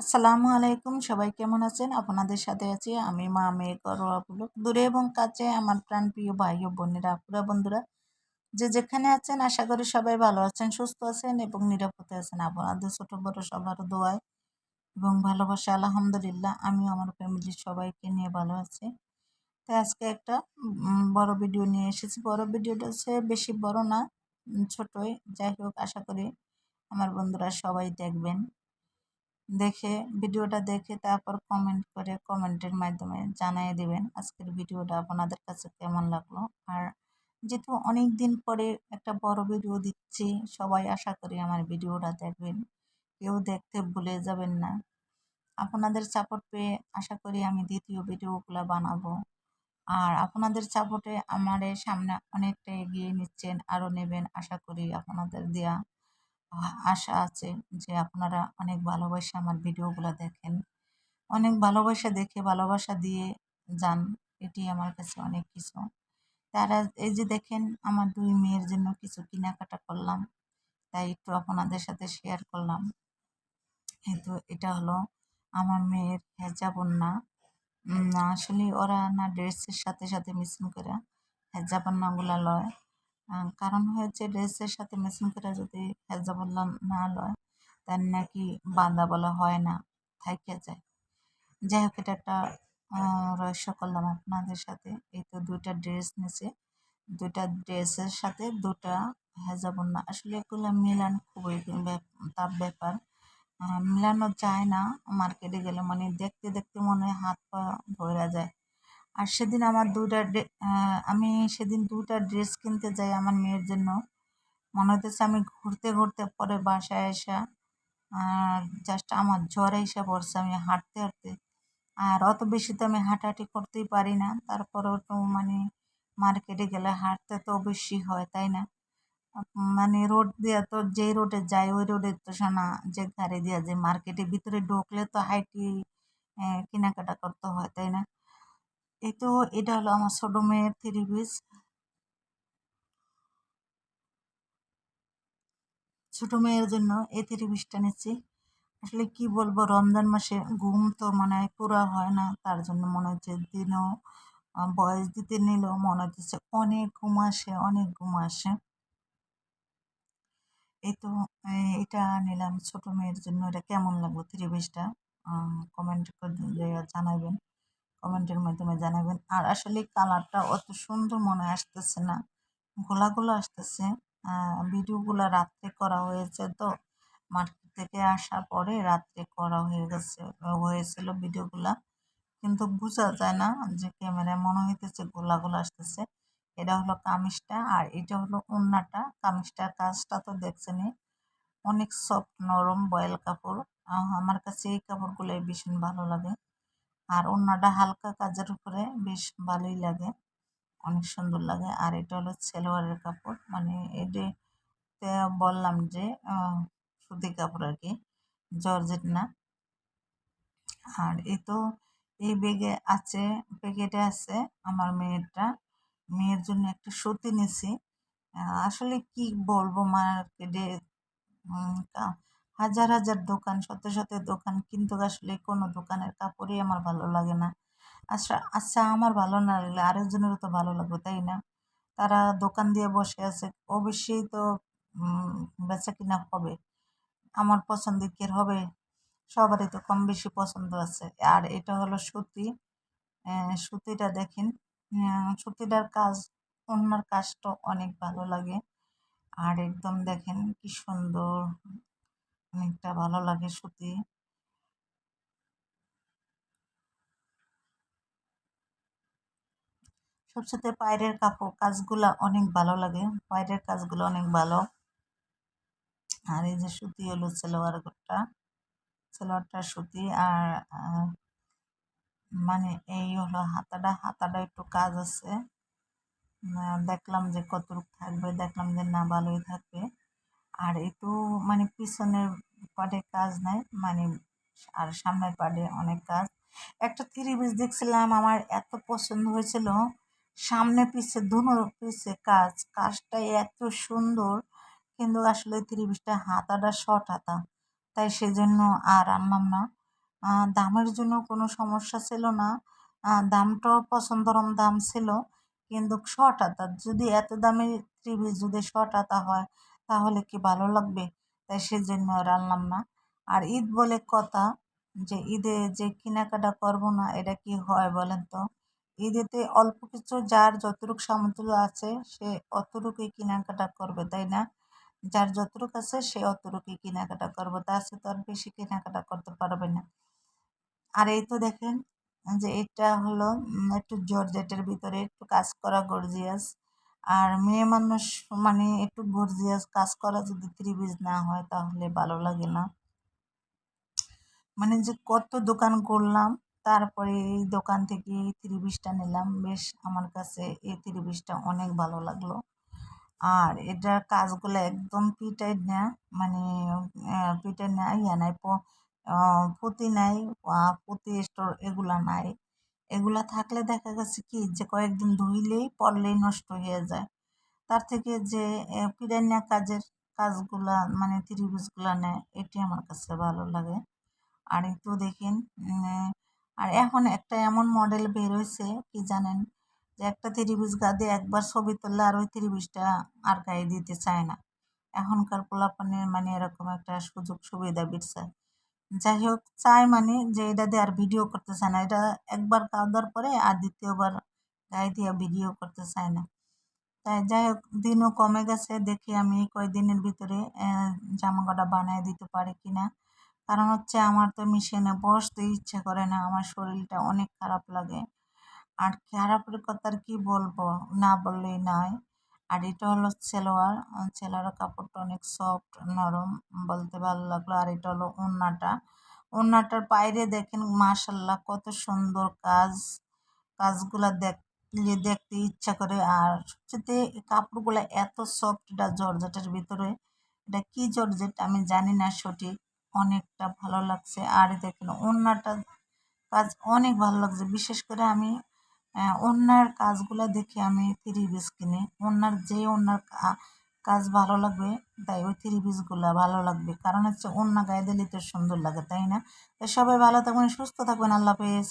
আসসালামু আলাইকুম। সবাই কেমন আছেন? আপনাদের সাথে আছি আমি মা মেয়ে করোয়া পুলক দূরে এবং কাছে আমার প্রাণ প্রিয় ভাই ও বোনেরা, আপুরা, বন্ধুরা। যে যেখানে আছেন, আশা করি সবাই ভালো আছেন, সুস্থ আছেন এবং নিরাপদে আছেন। আপনাদের ছোট বড় সবার দোয়ায় এবং ভালোবাসা আলহামদুলিল্লাহ আমি আমার ফ্যামিলির সবাইকে নিয়ে ভালো আছি। তো আজকে একটা বড় ভিডিও নিয়ে এসেছি। বড় ভিডিওটা হচ্ছে বেশি বড় না ছোটই। যাই হোক, আশা করি আমার বন্ধুরা সবাই দেখবেন। দেখে, ভিডিওটা দেখে তারপর কমেন্ট করে কমেন্টের মাধ্যমে জানিয়ে দেবেন আজকের ভিডিওটা আপনাদের কাছে কেমন লাগল। আর যেহেতু অনেক দিন পরে একটা বড় ভিডিও দিচ্ছি, সবাই আশা করি আমার ভিডিওটা দেখবেন। কেউ দেখতে ভুলে যাবেন না। আপনাদের সাপোর্ট পেয়ে আশা করি আমি দ্বিতীয় ভিডিওগুলো বানাবো। আর আপনাদের সাপোর্টে আমার সামনে অনেকটা এগিয়ে নিচ্ছেন, আরও নেবেন আশা করি আপনাদের দেয়া আশা আছে যে আপনারা অনেক ভালোবাসে আমার ভিডিওগুলো দেখেন। অনেক ভালোবাসা দেখে ভালোবাসা দিয়ে যান, এটি আমার কাছে অনেক কিছু। তারা এই যে দেখেন, আমার দুই মেয়ের জন্য কিছু কেনাকাটা করলাম, তাই একটু আপনাদের সাথে শেয়ার করলাম। কিন্তু এটা হলো আমার মেয়ের হেজাবন্যা আসলে ওরা না ড্রেসের সাথে সাথে মিশিং করে হেজাবন্যাগুলা লয়। কারণ হয়েছে ড্রেসের সাথে মেশিন করে যদি হেজাবুল্লাহ না লয় তার নাকি বাঁধা বলা হয় না থাইকে যায়। যাই হোক, এটা একটা রহস্য করলাম আপনাদের সাথে। এই তো দুইটা ড্রেস নিছে দুইটা ড্রেসের সাথে দুটা হেজাবন্না আসলে এগুলো মিলান খুবই তার ব্যাপার। মিলানো যায় না মার্কেটে গেলে মানে দেখতে দেখতে মনে হয় হাত পা ভরা যায়। আর সেদিন আমার দুইটা আমি সেদিন দুটা ড্রেস কিনতে যাই আমার মেয়ের জন্য। মনে হতেছে আমি ঘুরতে ঘুরতে পরে বাসায় আসা আর জাস্ট আমার জ্বর এসে পড়ছে, আমি হাঁটতে হাঁটতে। আর অত বেশি তো আমি হাঁটাহাঁটি করতেই পারি না, তারপরেও তো মানে মার্কেটে গেলে হাঁটতে তো বেশি হয়, তাই না? মানে রোড দিয়ে তো যেই রোডে যায় ওই রোডে তো শোনা যে গাড়ি দিয়ে যে মার্কেটে ভিতরে ঢুকলে তো হাইটি কেনাকাটা করতে হয়, তাই না? এই তো এটা হলো আমার ছোটো মেয়ের থ্রি পিস। ছোটো মেয়ের জন্য এই থ্রি পিসটা নিচ্ছি। আসলে কি বলব, রমজান মাসে ঘুম তো মনে পুরা হয় না, তার জন্য মনে হচ্ছে দিনও বয়স দিতে নিলেও মনে হচ্ছে অনেক ঘুম আসে, অনেক ঘুম আসে। এই তো এটা নিলাম ছোট মেয়ের জন্য, এটা কেমন লাগল থ্রি পিসটা? কমেন্ট করে জানাবেন। কমেন্টের মাধ্যমে জানাবেন। আর আসলে কালারটা অত সুন্দর মনে আসতেছে না। গোলা গোলা আসতেছে ভিডিওগুলো রাত্রে করা হয়েছে তো। মার্কেট থেকে আসার পরে রাত্রে করা হয়ে গেছে, হয়েছিল ভিডিওগুলা। কিন্তু বোঝা যায় না যে ক্যামেরায় মনে হইতেছে গোলা গোলা আসতেছে। এটা হলো কামিজটা আর এটা হলো উন্নাটা কামিজটার কাজটা তো দেখছেনই। অনেক সফট নরম বয়েল কাপড়। আমার কাছে এই কাপড়গুলোই ভীষণ ভালো লাগে। আর অন্যটা হালকা কাজের উপরে বেশ ভালোই লাগে, অনেক সুন্দর লাগে। আর এটা হলো সেলোয়ারের কাপড় মানে এটি বললাম যে সুতি কাপড় আর কি, জর্জেট না। আর এ তো এই বেগে আছে প্যাকেটে আছে আমার মেয়েরটা। মেয়ের জন্য একটা সুতি নিছি। আসলে কি বলব মার্কেটে হাজার হাজার দোকান, শত শত দোকান। কিন্তু আসলে কোনো দোকানের কাপড়ই আমার ভালো লাগে না। আচ্ছা আচ্ছা আমার ভালো না লাগলে আরেকজনেরও তো ভালো লাগবে, তাই না? তারা দোকান দিয়ে বসে আছে, অবশ্যই তো বেচা কিনা হবে। আমার পছন্দের কে হবে? সবারই তো কম বেশি পছন্দ আছে। আর এটা হলো সুতি। সুতিটা দেখেন। সুতিটার কাজ অন্যার কাজটা অনেক ভালো লাগে। আর একদম দেখেন কি সুন্দর। অনেকটা ভালো লাগে সুতি সবসাথে পায়ের কাপড় কাজগুলা অনেক ভালো লাগে, পায়ের কাজগুলো অনেক ভালো। আর এই যে সুতি হলো সালোয়ারটা সালোয়ারটা সুতি আর মানে এই হলো হাতাটা হাতাটা একটু কাজ আছে। দেখলাম যে কতটুকু থাকবে, দেখলাম যে না ভালোই থাকবে। আর একটু মানে পিছনের পাটে কাজ নাই মানে আর সামনের পাটে অনেক কাজ। একটা পিস দেখছিলাম, আমার এত পছন্দ হয়েছিল। সামনে পিছে দুনো পিছে কাজ, কাজটা এত সুন্দর, কিন্তু আসলে পিসটা হাতাটা শর্ট হাতা, তাই সেজন্য আর আনলাম না। দামের জন্য কোনো সমস্যা ছিল না। দামটাও পছন্দরম দাম ছিল, কিন্তু শর্ট হাতা, যদি এত থ্রি পিস যদি শর্ট হাতা হয় তাহলে কি ভালো লাগবে? তাই সেজন্য আর আনলাম না। আর ঈদ বলে কথা যে, ঈদে যে কেনাকাটা করব না, এটা কি হয় বলেন তো? ঈদেতে অল্প কিছু যার যতটুকু সামর্থ্য আছে, সে অতটুকুই কেনাকাটা করবে, তাই না? যার যতটুকু আছে, সে অতটুকুই কেনাকাটা করবে। তার সাথে আর বেশি কেনাকাটা করতে পারবে না। আর এই তো দেখেন যে, এটা হলো একটু জর্জেটের ভিতরে একটু কাজ করা গর্জিয়াস আর মেয়ে মানুষ মানে একটু গর্জিয়াস কাজ করা যদি ত্রিবিজ না হয় তাহলে ভালো লাগে না। মানে যে কত দোকান করলাম, তারপরে এই দোকান থেকে এই ত্রিবিজটা নিলাম, বেশ আমার কাছে এই ত্রিবিজটা অনেক ভালো লাগল। আর এটার কাজগুলো একদম পিটাইট না মানে পিটাইট না, ইয়া নাই পুঁতি নাই পুঁতি স্টোর এগুলা নাই। এগুলা থাকলে দেখা গেছে কি যে কয়েকদিন ধুইলেই পরলেই নষ্ট হয়ে যায়। তার থেকে যে পিরান্না কাজের কাজগুলা মানে ত্রিভুজগুলা নেয়, এটি আমার কাছে ভালো লাগে। আর একটু দেখেন আর এখন একটা এমন মডেল বের হয়েছে কি জানেন? যে একটা ত্রিভুজ গাদে একবার ছবি তুললে আর ওই ত্রিভুজটা আর গায়ে দিতে চায় না। এখনকার পোলাপানের মানে এরকম একটা সুযোগ সুবিধা বিরছে যাই হোক চায় মানে যে এটা দিয়ে আর ভিডিও করতে চায় না। এটা একবার খাওয়া পরে আর দ্বিতীয়বার গায়ে দিয়ে ভিডিও করতে চায় না। তাই যাই হোক দিনও কমে গেছে। দেখি আমি কয়েকদিনের ভিতরে জামা কটা বানিয়ে দিতে পারি কি না কারণ হচ্ছে আমার তো মেশিনে বসতে ইচ্ছে করে না। আমার শরীরটা অনেক খারাপ লাগে। আর খারাপের কথা আর কি বলব? না বললেই নয়। আর এটা হলো সেলোয়ার। সেলোয়ারের কাপড়টা অনেক সফট নরম বলতে ভালো লাগল। আর এটা হলো ওড়নাটা। ওড়নাটার বাইরে দেখেন মাশাল্লাহ কত সুন্দর কাজ, কাজগুলা দেখলে দেখতে ইচ্ছা করে। আর সবচেয়ে কাপড়গুলো এত সফট এটা জর্জেটের ভিতরে। এটা কি জর্জেট আমি জানি না সঠিক। অনেকটা ভালো লাগছে। আর দেখেন, ওড়নাটা কাজ অনেক ভালো লাগছে। বিশেষ করে আমি ওড়নার কাজগুলো দেখে আমি থ্রি পিস কিনি। ওড়নার যে ওড়নার কাজ ভালো লাগবে, তাই ওই থ্রি পিসগুলো ভালো লাগবে। কারণ হচ্ছে ওড়না গায়ে দিলে তো সুন্দর লাগে, তাই না? তো সবাই ভালো থাকবেন, সুস্থ থাকবেন, আল্লাহ হাফেজ।